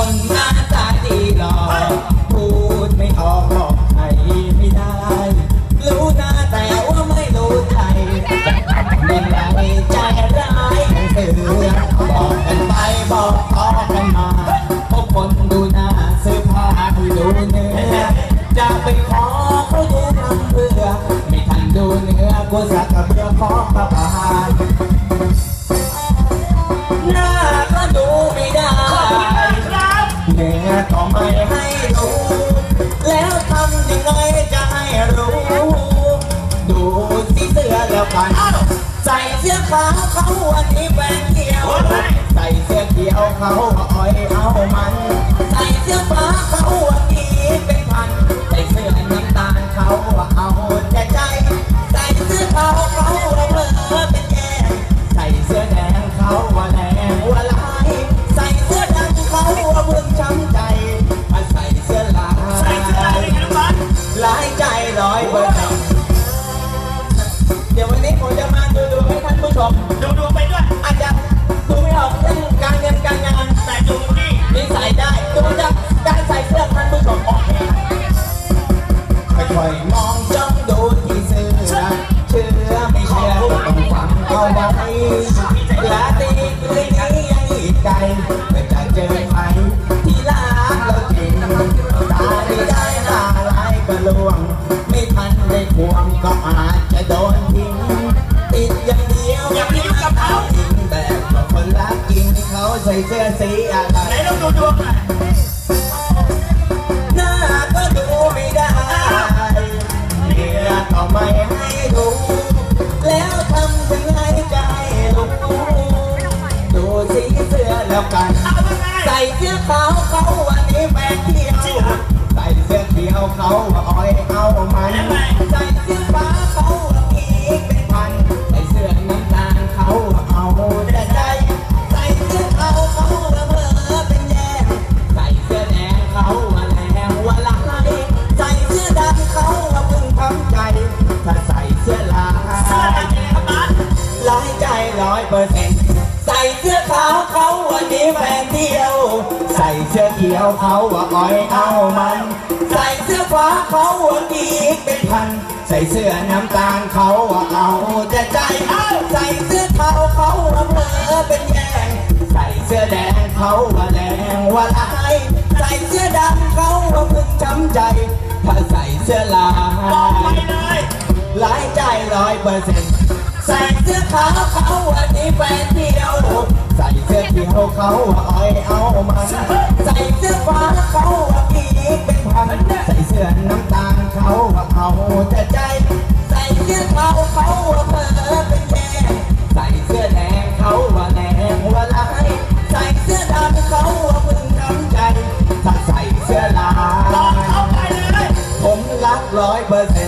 คนหน้าตาดีหรอกพูดไม่ออกหอกใคไม่ได้ รู้นะแต่ว่าไม่รู้ไทยเป็นไรใจร้ายกันเสือบอกกันไปบอกต่อกันมาพวกคนดูหน้าซื้อผาดูเนื้อจะไปขอเขาดูทำเพื่อ ไม่ทันดูเนื้อกูสักับเพื่อขอประพา ฟ้าเขาวันนี้แฟน ฟังเอาไว้และตีคืนนี้ยังอีกไกลเพื่จะเจอใครที่รักเราจริงตาดีได้ตาลายก็ลวง ไม่ทันได้ควงก็อาจจะโดนทิ้งติดอย่างเดียวอย่าไปยุ่งกับเขาจริงแต่ก็คนรักจริงที่เขาใส่เสื้อสีอะไรไหนลองดูดวงหน่อย ใส่เสื้อขาวเขาวันนี้แฟนเที่ยวใส่เสื้อเขียวเขาอ้อยเอามันใส่เสื้อฟ้าเขาอีกเป็นพันใส่เสื้อน้ำตาลเขาเอาแต่ใจใส่เสื้อขาวเขาละเมอเป็นแย่ใส่เสื้อแดงเขาว่าแรงว่าลายใส่เสื้อดำเขาว่าเพิ่งทำใจถ้าใส่เสื้อลาเสื้ออะไรยกันนะบัสร้อยใจร้อยเปอร์เซ็นต์ ใส่เสื้อขาวเขาวันนี้แฟนเที่ยว ใส่เสื้อเขียวเขาว่าอ้อยเอามัน ใส่เสื้อฟ้าเขาว่าอีกเป็นพัน ใส่เสื้อน้ำตาลเขาว่าเอาแต่ใจเอาใส่เสื้อเทาเขาว่าเผลอเป็นแยงใส่เสื้อแดงเขาว่าแดงว่าลายใส่เสื้อดำเขาว่าเพิ่งช้ำใจถ้าใส่เสื้อลาบอกไปยเลยหลายใจร้อยเปอร์เซ็นต์ ใส่เสื้อขาวเขาวันนี้ไปเที่ยวใส่เสื้อเขียวเขาไอเอามันใส่เสื้อฟ้าเขาปีนี้เป็นพันใส่เสื้อน้ำตาลเขาเขาจะใจ ใส่เสื้อเขาเขาว่าเธอเป็นแก่ใส่เสื้อแดงเขาว่าแดงว่าลายใส่เสื้อดำเขาว่ามึงทำใจถ้าใส่เสื้อลายเขาไปเลยผมรักร้อยเปอร์เซ็นต์